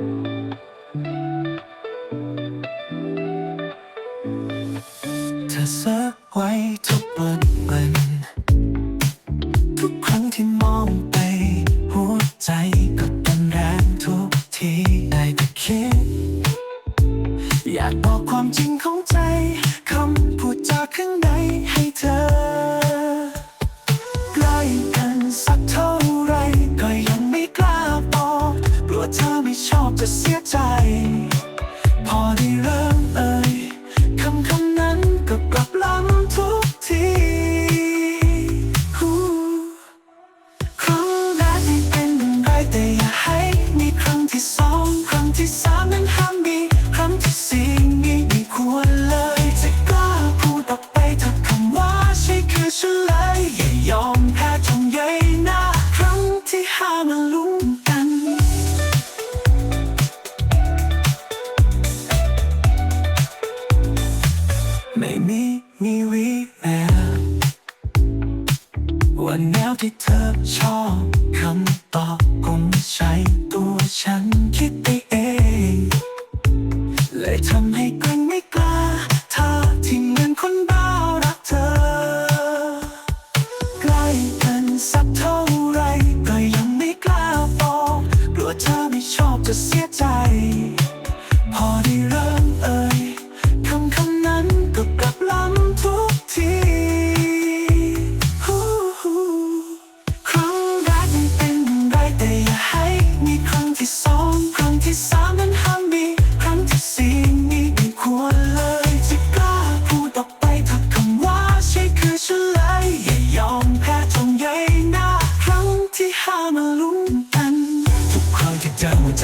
เธอซักไว้ทุกวันวัน เสียใจ พอได้เริ่มเอ่ยคำคำนั้นก็กลับล้ำทุกทีครั้งแรกไม่เป็นไรแต่อย่าให้มีครั้งที่สองครั้งที่สาม ไม่มีวีแววว่าแนวที่เธอชอบคำตอบคงใช่ตัวฉันคิดไปเอง เลยทำให้กลังไม่กล้าเธอที่เหมือนคนบ้ารักเธอ ใกล้กันสักเท่าไรก็ยังไม่กล้าบอกกลัวเธอไม่ชอบจะเสียใจ พอได้เริ่ม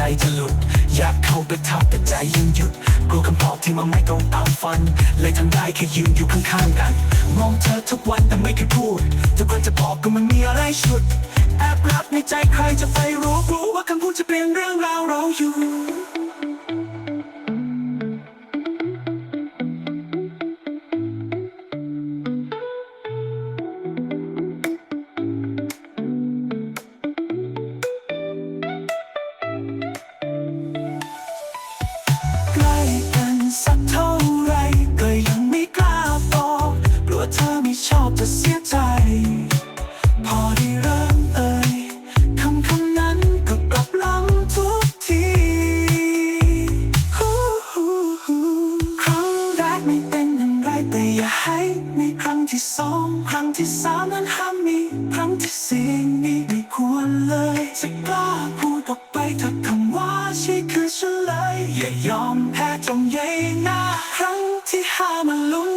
จอหัวใจจะหลุด อยากเข้าไปทับแต่ใจยังหยุดกลัวคำตอบที่มันไม่ตรงตามฝัน เลยทำได้แค่ยืนอยู่ข้างๆกัน มองเธอทุกวันแต่ไม่เคยพูดทุกคนจะบอกก็มันมีอะไรชุด แอบรับในใจใครจะไปรู้รู้ว่าคำพูดจะเปลี่ยนเรื่องราวเราอยู่ ใกล้กันสักเท่าไรก็ยังไม่กล้าบอกกลัวเธอไม่ชอบจะเสียใจ พอได้เริ่มเอ่ยคำคำนั้นก็กลับลังทุกทีครั้งแรกไม่เป็นอย่าไรแต่อย่าให้มีครั้งที่สองครั้งที่สามนั้นห้ามมีครั้งที่สี่นี่ไม่ควรเลยจะกล้าพูดออกไปถ้าคำว่าใช่ อย่ายอมแพ้จงเยหน้าครั้งที่ห้ามาลุ้น